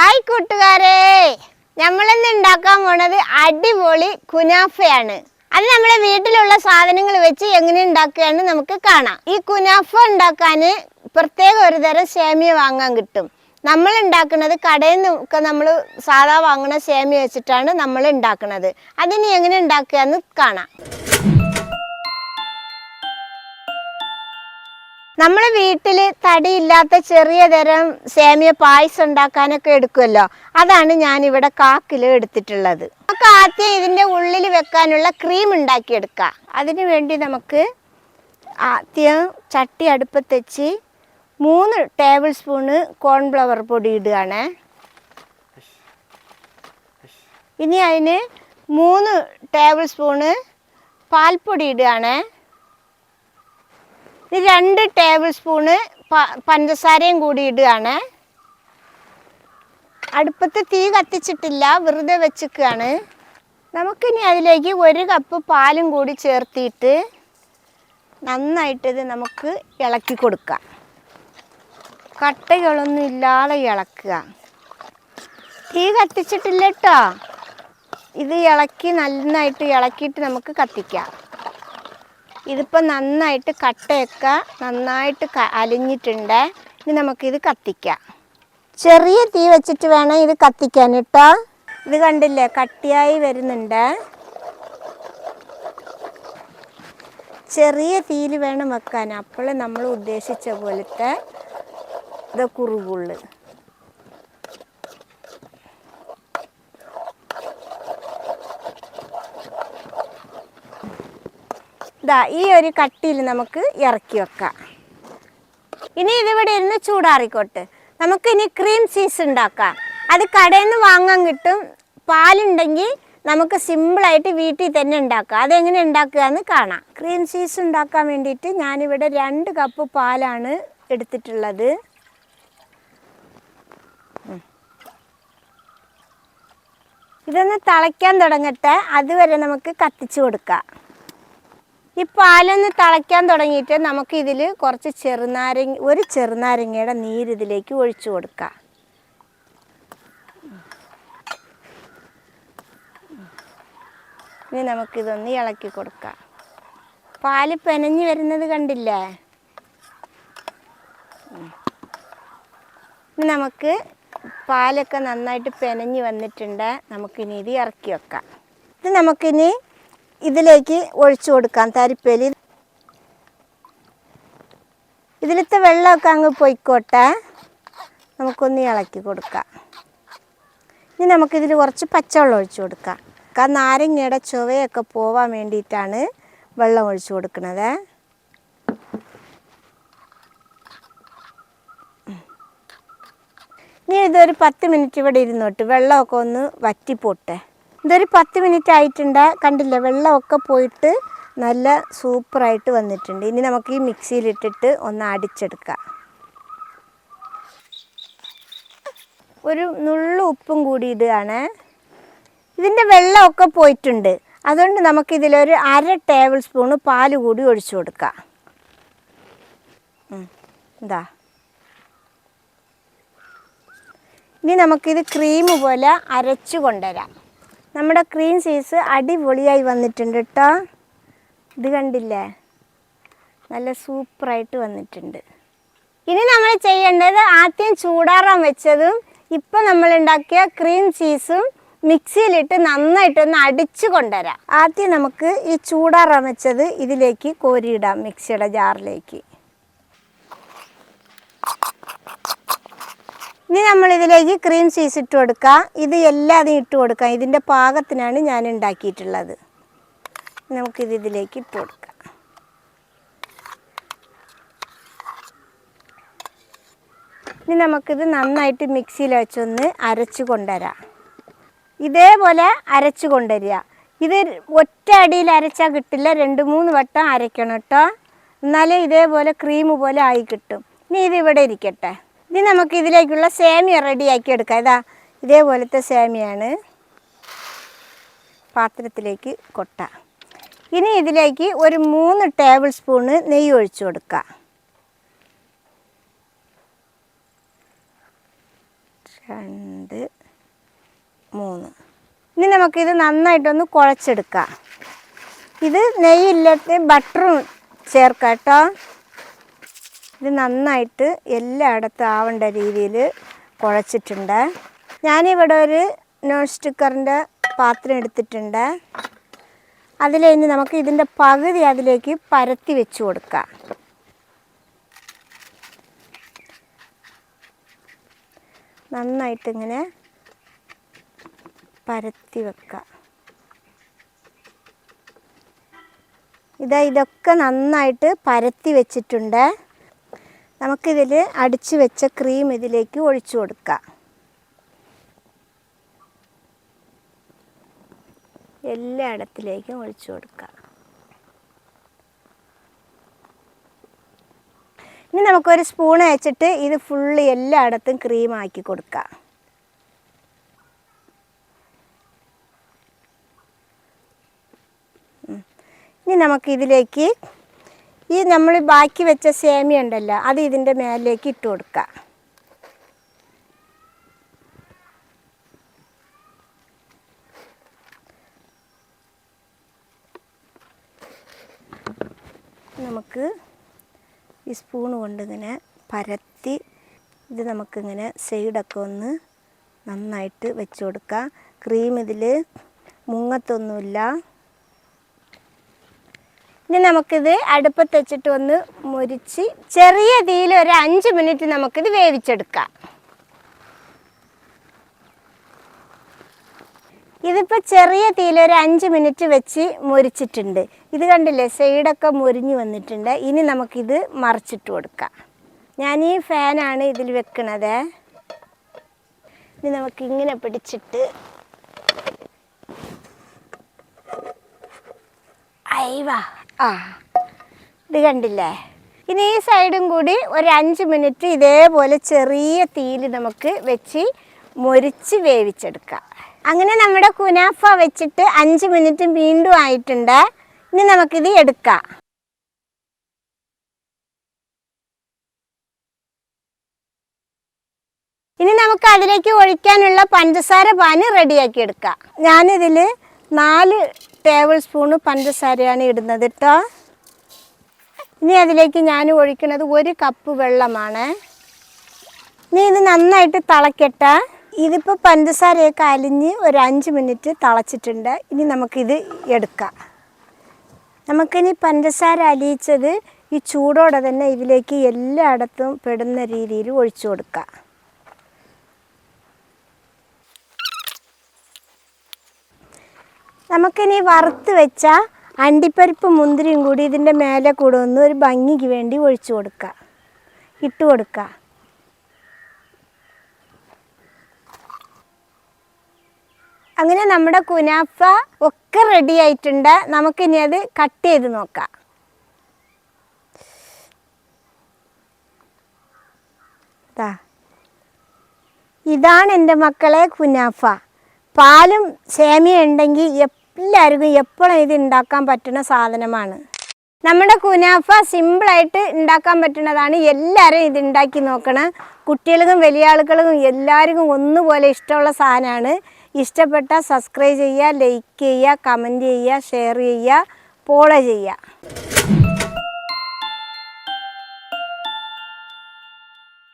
Hi കൂട്ടുകാരെ. നമ്മളിന്ന് ഉണ്ടാക്കാൻ പോണത് അടിപൊളി കുനാഫയാണ്. അത് നമ്മളെ വീട്ടിലുള്ള സാധനങ്ങൾ വെച്ച് എങ്ങനെ ഉണ്ടാക്കുകയെന്ന് നമുക്ക് കാണാം. ഈ കുനാഫ ഉണ്ടാക്കാൻ പ്രത്യേക ഒരു തരം സേമിയ വാങ്ങാൻ കിട്ടും. നമ്മൾ ഉണ്ടാക്കുന്നത് കടയിൽ നിന്ന് ഒക്കെ നമ്മൾ സാധാ വാങ്ങുന്ന സേമിയ വെച്ചിട്ടാണ് നമ്മൾ ഉണ്ടാക്കുന്നത്. അതിന് എങ്ങനെ ഉണ്ടാക്കുകയെന്ന് കാണാം. നമ്മളെ വീട്ടിൽ തടിയില്ലാത്ത ചെറിയ തരം സേമിയ പായസം ഉണ്ടാക്കാനൊക്കെ എടുക്കുമല്ലോ? അതാണ് ഞാൻ ഇവിടെ കാക്കിൽ എടുത്തിട്ടുള്ളത്. നമുക്ക് ആദ്യം ഇതിന്റെ ഉള്ളിൽ വെക്കാനുള്ള ക്രീം ഉണ്ടാക്കിയെടുക്കാം. അതിനു വേണ്ടി നമുക്ക് ആദ്യം ചട്ടി അടുപ്പത്ത് വെച്ച് മൂന്ന് ടേബിൾ സ്പൂണ് കോൺഫ്ലവർ പൊടി ഇടുകയാണ്. ഇനി അതിന് മൂന്ന് ടേബിൾ സ്പൂണ് പാൽപ്പൊടി ഇടുകയാണ്. ഇത് രണ്ട് ടേബിൾ സ്പൂണ് പഞ്ചസാരയും കൂടി ഇടുകയാണ്. അടുപ്പത്ത് തീ കത്തിച്ചിട്ടില്ല വെറുതെ വെച്ചിക്കുകയാണ് നമുക്കിനി അതിലേക്ക് ഒരു കപ്പ് പാലും കൂടി ചേർത്തിയിട്ട് നന്നായിട്ട് ഇത് നമുക്ക് ഇളക്കി കൊടുക്കാം കട്ടകളൊന്നും ഇല്ലാതെ ഇളക്കുക. തീ കത്തിച്ചിട്ടില്ല കേട്ടോ ഇത് ഇളക്കി നന്നായിട്ട് ഇളക്കിയിട്ട് നമുക്ക് കത്തിക്കാം. ഇതിപ്പോൾ നന്നായിട്ട് കട്ടയൊക്കെ നന്നായിട്ട് അലിഞ്ഞിട്ടുണ്ട്. ഇനി നമുക്കിത് കത്തിക്കാം. ചെറിയ തീ വെച്ചിട്ട് വേണം ഇത് കത്തിക്കാൻ കേട്ടോ ഇത് കണ്ടില്ലേ കട്ടിയായി വരുന്നുണ്ട്. ചെറിയ തീയിൽ വേണം വെക്കാൻ. അപ്പോൾ നമ്മൾ ഉദ്ദേശിച്ച പോലത്തെ ഇത് കുറുകുള്ളു. ഇതാ ഈ ഒരു കട്ടിയിൽ നമുക്ക് ഇറക്കി വെക്കാം. ഇനി ഇതിവിടെ ഇരുന്ന് ചൂടാറിക്കോട്ട്. നമുക്ക് ഇനി ക്രീം ചീസ് ഉണ്ടാക്കാം. അത് കടയിൽ നിന്ന് വാങ്ങാൻ കിട്ടും. പാലുണ്ടെങ്കിൽ നമുക്ക് സിമ്പിളായിട്ട് വീട്ടിൽ തന്നെ ഉണ്ടാക്കാം. അതെങ്ങനെ ഉണ്ടാക്കുക എന്ന് കാണാം. ക്രീം ചീസ് ഉണ്ടാക്കാൻ വേണ്ടിയിട്ട് ഞാനിവിടെ രണ്ട് കപ്പ് പാലാണ് എടുത്തിട്ടുള്ളത്. ഇതൊന്ന് തിളയ്ക്കാൻ തുടങ്ങട്ടെ. അതുവരെ നമുക്ക് കത്തിച്ചു കൊടുക്കാം. ഈ പാലൊന്ന് തിളയ്ക്കാൻ തുടങ്ങിയിട്ട് നമുക്ക് ഇതിൽ കുറച്ച് ചെറുനാരങ്ങ ഒരു ചെറുനാരങ്ങയുടെ നീര് ഇതിലേക്ക് ഒഴിച്ചു കൊടുക്കാം. ഇനി നമുക്കിതൊന്ന് ഇളക്കി കൊടുക്കാം. പാൽ പെനഞ്ഞ് വരുന്നത് കണ്ടില്ലേ? നമുക്ക് പാലൊക്കെ നന്നായിട്ട് പെനഞ്ഞ് വന്നിട്ടുണ്ട്. നമുക്കിനി ഇത് ഇറക്കി വെക്കാം. ഇത് നമുക്കിനി ഇതിലേക്ക് ഒഴിച്ചു കൊടുക്കാം. തരിപ്പേലി. ഇതിലത്തെ വെള്ളമൊക്കെ അങ്ങ് പൊയ്ക്കോട്ടെ. നമുക്കൊന്ന് ഇളക്കി കൊടുക്കാം. ഇനി നമുക്കിതിൽ കുറച്ച് പച്ചവെള്ളം ഒഴിച്ചു കൊടുക്കാം. കാരണം നാരങ്ങയുടെ ചുവയൊക്കെ പോവാൻ വേണ്ടിയിട്ടാണ് വെള്ളം ഒഴിച്ചു കൊടുക്കുന്നത് ഇനി ഇതൊരു പത്ത് മിനിറ്റ് ഇവിടെ ഇരുന്നോട്ട് വെള്ളമൊക്കെ ഒന്ന് വറ്റിപ്പോട്ടെ. ഇതൊരു പത്ത് മിനിറ്റ് ആയിട്ടുണ്ട്. കണ്ടില്ലേ വെള്ളമൊക്കെ പോയിട്ട് നല്ല സൂപ്പറായിട്ട് വന്നിട്ടുണ്ട്. ഇനി നമുക്ക് ഈ മിക്സിയിലിട്ടിട്ട് ഒന്ന് അടിച്ചെടുക്കാം. ഒരു നുള്ളു ഉപ്പും കൂടി ഇടുകയാണ്. ഇതിന്റെ വെള്ളമൊക്കെ പോയിട്ടുണ്ട്. അതുകൊണ്ട് നമുക്കിതിലൊരു അര ടേബിൾ സ്പൂണ് പാൽ കൂടി ഒഴിച്ചു കൊടുക്കാം. എന്താ ഇനി നമുക്കിത് ക്രീം പോലെ അരച്ചു കൊണ്ടുവരാം. നമ്മുടെ ക്രീം ചീസ് അടിപൊളിയായി വന്നിട്ടുണ്ട് കേട്ടോ ഇത് കണ്ടില്ലേ? നല്ല സൂപ്പറായിട്ട് വന്നിട്ടുണ്ട്. ഇനി നമ്മൾ ചെയ്യേണ്ടത് ആദ്യം ചൂടാറാൻ വെച്ചതും ഇപ്പം നമ്മൾ ഉണ്ടാക്കിയ ക്രീം ചീസും മിക്സിയിലിട്ട് നന്നായിട്ടൊന്ന് അടിച്ചു കൊണ്ടുവരാം. ആദ്യം നമുക്ക് ഈ ചൂടാറാൻ വെച്ചത് ഇതിലേക്ക് കോരിയിടാം മിക്സിയുടെ ജാറിലേക്ക്. ഇനി നമ്മൾ ഇതിലേക്ക് ക്രീം ചീസ് ഇട്ട് കൊടുക്കാം. ഇത് എല്ലാതും ഇട്ട് കൊടുക്കാം. ഇതിന്റെ പാകത്തിനാണ് ഞാൻ ഉണ്ടാക്കിയിട്ടുള്ളത്. നമുക്കിത് ഇതിലേക്ക് ഇട്ട് കൊടുക്കാം. ഇനി നമുക്കിത് നന്നായിട്ട് മിക്സിയിൽ വെച്ചൊന്ന് അരച്ച് കൊണ്ടുവരാം. ഇതേപോലെ അരച്ച് കൊണ്ടുവരിക. ഇത് ഒറ്റ അടിയിൽ അരച്ചാൽ കിട്ടില്ല. രണ്ട് മൂന്ന് വട്ടം അരയ്ക്കണം കേട്ടോ. എന്നാലേ ഇതേപോലെ ക്രീം പോലെ ആയി കിട്ടും. ഇനി ഇത് ഇവിടെ ഇരിക്കട്ടെ. ഇനി നമുക്ക് ഇതിലേക്കുള്ള സേമിയ റെഡിയാക്കി എടുക്കാം. ഇതാ ഇതേപോലത്തെ സേമിയാണ്. പാത്രത്തിലേക്ക് കൊട്ട. ഇനി ഇതിലേക്ക് ഒരു മൂന്ന് ടേബിൾ സ്പൂണ് നെയ്യ് ഒഴിച്ചു കൊടുക്കുക രണ്ട് മൂന്ന്. ഇനി നമുക്കിത് നന്നായിട്ടൊന്ന് കുഴച്ചെടുക്കാം. ഇത് നെയ്യില്ലാത്ത ബട്ടറും ചേർക്കാം കേട്ടോ. ഇത് നന്നായിട്ട് എല്ലായിടത്തും ആവേണ്ട രീതിയിൽ കുഴച്ചിട്ടുണ്ട്. ഞാനിവിടെ ഒരു നോൺ സ്റ്റിക്കറിന്റെ പാത്രം എടുത്തിട്ടുണ്ട്. അതിലിനി നമുക്ക് ഇതിന്റെ പകുതി അതിലേക്ക് പരത്തി വെച്ച് കൊടുക്കാം. നന്നായിട്ടിങ്ങനെ പരത്തി വെക്കാം. ഇതാ ഇതൊക്കെ നന്നായിട്ട് പരത്തി വെച്ചിട്ടുണ്ട്. നമുക്കിതിൽ അടിച്ചു വെച്ച ക്രീം ഇതിലേക്ക് ഒഴിച്ചു കൊടുക്കാം. എല്ലായിടത്തിലേക്കും ഒഴിച്ചു കൊടുക്കാം. ഇനി നമുക്കൊരു സ്പൂൺ വെച്ചിട്ട് ഇത് ഫുള്ള് എല്ലായിടത്തും ക്രീം ആക്കി കൊടുക്കാം. ഇനി നമുക്കിതിലേക്ക് ഈ നമ്മൾ ബാക്കി വെച്ച സേമിയ ഉണ്ടല്ലോ അത് ഇതിന്റെ മേലേക്ക് ഇട്ട് കൊടുക്കുക. നമുക്ക് ഈ സ്പൂൺ കൊണ്ടിങ്ങനെ പരത്തി ഇത് നമുക്കിങ്ങനെ സൈഡൊക്കെ ഒന്ന് നന്നായിട്ട് വെച്ച് കൊടുക്കാം ക്രീം ഇതിൽ മുങ്ങത്തൊന്നുമില്ല. ഇനി നമുക്കിത് അടുപ്പത്ത് വെച്ചിട്ട് ഒന്ന് മുരിച്ച് ചെറിയ തീയിൽ ഒരു അഞ്ച് മിനിറ്റ് നമുക്കിത് വേവിച്ചെടുക്കാം. ഇതിപ്പോൾ ചെറിയ തീയിൽ ഒരു അഞ്ച് മിനിറ്റ് വെച്ച് മുരിച്ചിട്ടുണ്ട്. ഇത് കണ്ടില്ലേ? സൈഡൊക്കെ മുരിഞ്ഞ് വന്നിട്ടുണ്ട്. ഇനി നമുക്കിത് മറിച്ചിട്ട് കൊടുക്കാം. ഞാൻ ഈ ഫാനാണ് ഇതിൽ വെക്കണത്. ഇനി നമുക്കിങ്ങനെ പിടിച്ചിട്ട് അയവാ ആ ഇത് കണ്ടില്ലേ? ഇനി ഈ സൈഡും കൂടി ഒരു അഞ്ച് മിനിറ്റ് ഇതേപോലെ ചെറിയ തീയിൽ നമുക്ക് വെച്ച് മൊരിച്ച് വേവിച്ചെടുക്കാം. അങ്ങനെ നമ്മുടെ കുനാഫ വെച്ചിട്ട് അഞ്ച് മിനിറ്റ് വീണ്ടും ആയിട്ടുണ്ട്. ഇനി നമുക്കിത് എടുക്കാം. ഇനി നമുക്ക് അതിലേക്ക് ഒഴിക്കാനുള്ള പഞ്ചസാര പാന് റെഡിയാക്കി എടുക്കാം. ഞാനിതിൽ നാല് ടേബിൾ സ്പൂണ് പഞ്ചസാരയാണ് ഇടുന്നത് കേട്ടോ ഇനി അതിലേക്ക് ഞാൻ ഒഴിക്കുന്നത് ഒരു കപ്പ് വെള്ളമാണ്. ഇനി ഇത് നന്നായിട്ട് തിളക്കട്ട. ഇതിപ്പോൾ പഞ്ചസാരയൊക്കെ അലിഞ്ഞ് ഒരു അഞ്ച് മിനിറ്റ് തിളച്ചിട്ടുണ്ട്. ഇനി നമുക്കിത് എടുക്കാം. നമുക്കിനി പഞ്ചസാര അലിയിച്ചത് ഈ ചൂടോടെ തന്നെ ഇതിലേക്ക് എല്ലായിടത്തും പെടുന്ന രീതിയിൽ ഒഴിച്ചു കൊടുക്കാം. നമുക്കിനി വറുത്ത് വെച്ച അണ്ടിപ്പരിപ്പ് മുന്തിരിയും കൂടി ഇതിന്റെ മേലെ കൂടെ ഒന്ന് ഒരു ഭംഗിക്ക് വേണ്ടി ഒഴിച്ചു കൊടുക്കുക ഇട്ട് കൊടുക്കുക അങ്ങനെ നമ്മുടെ കുനാഫ ഒക്കെ റെഡി ആയിട്ടുണ്ട്. നമുക്കിനി അത് കട്ട് ചെയ്ത് നോക്കാം. ഇതാണ് എന്റെ മക്കളെ കുനാഫ. പാലും സേമിയ ഉണ്ടെങ്കിൽ എല്ലാവർക്കും എപ്പോഴും ഇത് ഉണ്ടാക്കാൻ പറ്റുന്ന സാധനമാണ്. നമ്മുടെ കുനാഫ സിമ്പിളായിട്ട് ഉണ്ടാക്കാൻ പറ്റുന്നതാണ്. എല്ലാവരും ഇത് ഉണ്ടാക്കി നോക്കണം. കുട്ടികൾക്കും വലിയ ആളുകൾക്കും എല്ലാവർക്കും ഒന്നുപോലെ ഇഷ്ടമുള്ള സാധനമാണ്. ഇഷ്ടപ്പെട്ടാൽ സബ്സ്ക്രൈബ് ചെയ്യുക ലൈക്ക് ചെയ്യുക കമന്റ് ചെയ്യുക ഷെയർ ചെയ്യുക ഫോളോ ചെയ്യുക.